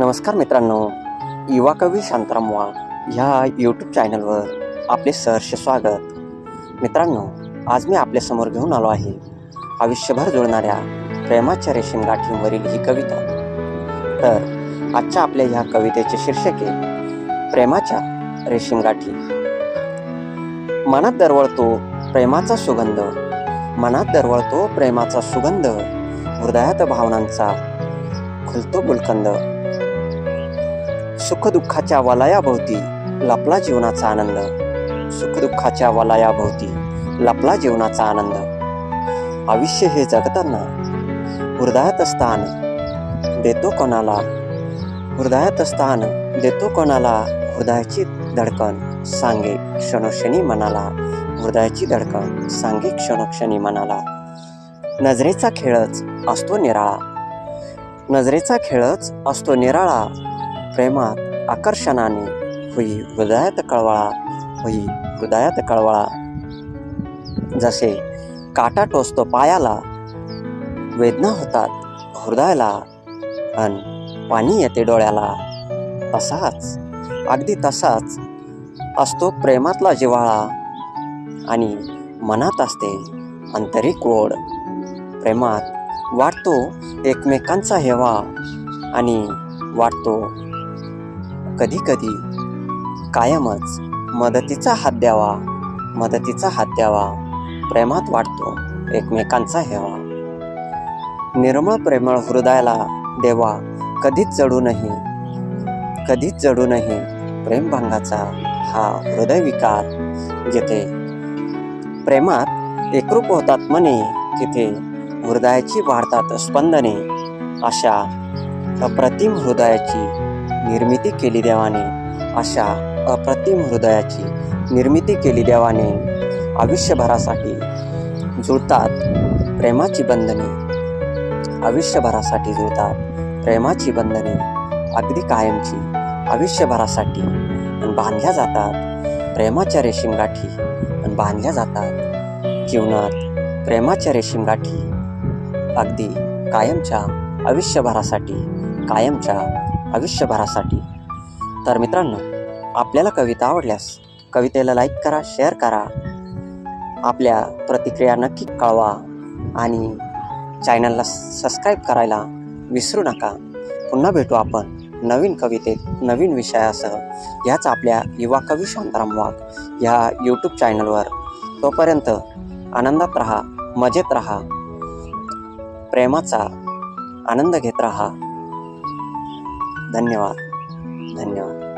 नमस्कार मित्रांनो युवा कवी शांताराम वाघ ह्या यूट्यूब चॅनलवर आपले सहर्ष स्वागत. मित्रांनो आज मी आपल्यासमोर घेऊन आलो आहे आयुष्यभर जुळणाऱ्या प्रेमाच्या रेशीम गाठींवरील ही कविता. तर आजच्या आपल्या ह्या कवितेचे शीर्षक आहे प्रेमाच्या रेशीम गाठी मनात दरवळतो प्रेमाचा सुगंध मनात दरवळतो प्रेमाचा सुगंध हृदयात भावनांचा खुलतो गुलकंद. सुखदुःखाच्या वलयाभोवती लपला जीवनाचा आनंद. सुखदुःखाच्या वलयाभोवती लपला जीवनाचा आनंद. आयुष्य हे जगताना हृदयात स्थान देतो कोणाला? हृदयात स्थान देतो कोणाला? हृदयाची धडकन सांगे क्षणोक्षणी मनाला. हृदयाची धडकन सांगे क्षणोक्षणी मनाला. नजरेचा खेळच असतो निराळा. नजरेचा खेळच असतो निराळा. प्रेमात आकर्षणाने होई हृदयात कळवळा होई हृदयात कळवळा. जसे काटा टोचतो पायाला वेदना होतात हृदयाला अन पाणी येते डोळ्याला. तसाच अगदी तसाच असतो प्रेमातला जिव्हाळा आणि मनात असते आंतरिक ओढ. प्रेमात वाटतो एकमेकांचा हेवा आणि वाटतो कधी कधी कायमच मदतीचा हात द्यावा मदतीचा हात द्यावा प्रेमात वाटतो एकमेकांचा हेवा. निर्मळ प्रेमळ हृदयाला देवा कधीच जडू नाही कधीच जडू नाही प्रेमभंगाचा हा हृदय विकार जिथे प्रेमात एकरूप होतात मने तिथे हृदयाची वाढतात स्पंदने. अशा अप्रतिम हृदयाची निर्मिती केली देवाने. अशा अप्रतिम हृदयाची निर्मिती केली देवाने आयुष्यभरासाठी. जुळतात प्रेमाची बंधने. आयुष्यभरासाठी जुळतात प्रेमाची बंधने. अगदी कायमची आयुष्यभरासाठी. बांधल्या जातात प्रेमाच्या रेशीम गाठी आणि बांधल्या जातात जीवनात प्रेमाच्या रेशीम गाठी अगदी कायमच्या आयुष्यभरासाठी कायमच्या आयुष्यभरासाठी. तर मित्रांनो आपल्याला कविता आवडल्यास कवितेला लाईक करा शेअर करा. आपल्या प्रतिक्रिया नक्की कळवा आणि चॅनलला सबस्क्राईब करायला विसरू नका. पुन्हा भेटू आपण नवीन कवितेत नवीन विषयासह. याच आपल्या युवा कवी शांताराम वाघ ह्या यूट्यूब चॅनलवर तोपर्यंत आनंदात राहा मजेत राहा प्रेमाचा आनंद घेत राहा. धन्यवाद. धन्यवाद.